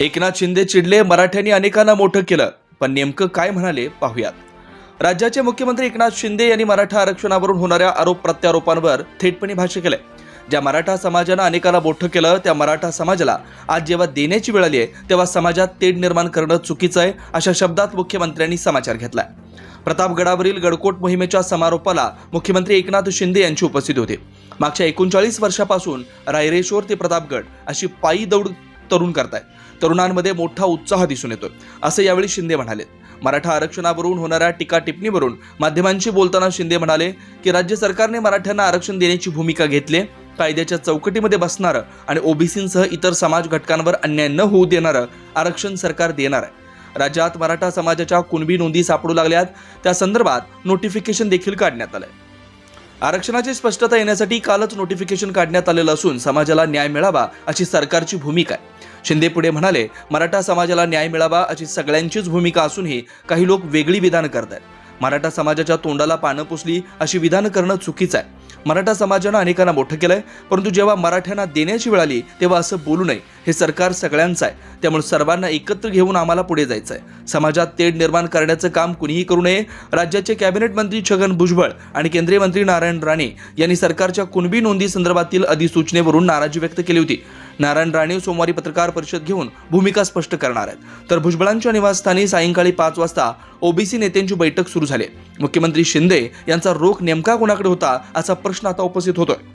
एकनाथ शिंदे चिडले मराठ्यांनी अनेकांना मोठं केलं. पण नेमकं काय म्हणाले पाहूयात. राज्याचे मुख्यमंत्री एकनाथ शिंदे यांनी मराठा आरक्षणावरून होणाऱ्या आरोप प्रत्यारोपांवर थेटपणे भाष्य केलंय. ज्या मराठा समाजानं अनेकाला मोठं केलं त्या मराठा समाजाला आज जेव्हा देण्याची वेळ आली आहे तेव्हा समाजात तेढ निर्माण करणं चुकीचं आहे अशा शब्दात मुख्यमंत्र्यांनी समाचार घेतलाय. प्रतापगडावरील गडकोट मोहिमेच्या समारोपाला मुख्यमंत्री एकनाथ शिंदे यांची उपस्थिती होती. मागच्या एकोणचाळीस वर्षापासून रायरेश्वर ते प्रतापगड अशी पायी दौड तरुण करतायत तरुणांमध्ये मोठा उत्साह दिसून येतोय. असं यावेळी शिंदे म्हणाले. मराठा आरक्षणावरून होणाऱ्या टीका टिप्पणीवरून माध्यमांशी बोलताना शिंदे म्हणाले की राज्य सरकारने मराठ्यांना आरक्षण देण्याची भूमिका घेतली. कायद्याच्या चौकटीमध्ये बसणारं आणि ओबीसींसह इतर समाज घटकांवर अन्याय न होऊ देणारं आरक्षण सरकार देणार आहे. राज्यात मराठा समाजाच्या कुणबी नोंदी सापडू लागल्यात. त्या संदर्भात नोटिफिकेशन देखील काढण्यात आलंय. आरक्षणाची स्पष्टता येण्यासाठी कालच नोटिफिकेशन काढण्यात आलेलं असून समाजाला न्याय मिळावा अशी सरकारची भूमिका आहे. शिंदे पुढे म्हणाले मराठा समाजाला न्याय मिळावा अशी सगळ्यांचीच भूमिका असूनही काही लोक वेगळी विधानं आहेत मराठा समाजाच्या तोंडाला पानं पुसली अशी विधानं करणं चुकीचं आहे. मराठा समाजानं अनेकांना मोठं केलंय परंतु जेव्हा मराठ्यांना देण्याची वेळ आली तेव्हा असं बोलू नये. हे सरकार सगळ्यांचं आहे. त्यामुळे सर्वांना एकत्र घेऊन आम्हाला पुढे जायचं आहे समाजात तेढ निर्माण करण्याचं काम कुणीही करू नये. राज्याचे कॅबिनेट मंत्री छगन भुजबळ आणि केंद्रीय मंत्री नारायण राणे यांनी सरकारच्या कुणबी नोंदी संदर्भातील अधिसूचनेवरून नाराजी व्यक्त केली होती. नारायण राणे सोमवारी पत्रकार परिषद घेऊन भूमिका स्पष्ट करणार आहेत. तर भुजबळांच्या निवासस्थानी सायंकाळी पाच वाजता ओबीसी नेत्यांची बैठक सुरू झाली. मुख्यमंत्री शिंदे यांचा रोख नेमका कोणाकडे होता असा प्रश्न आता उपस्थित होतोय.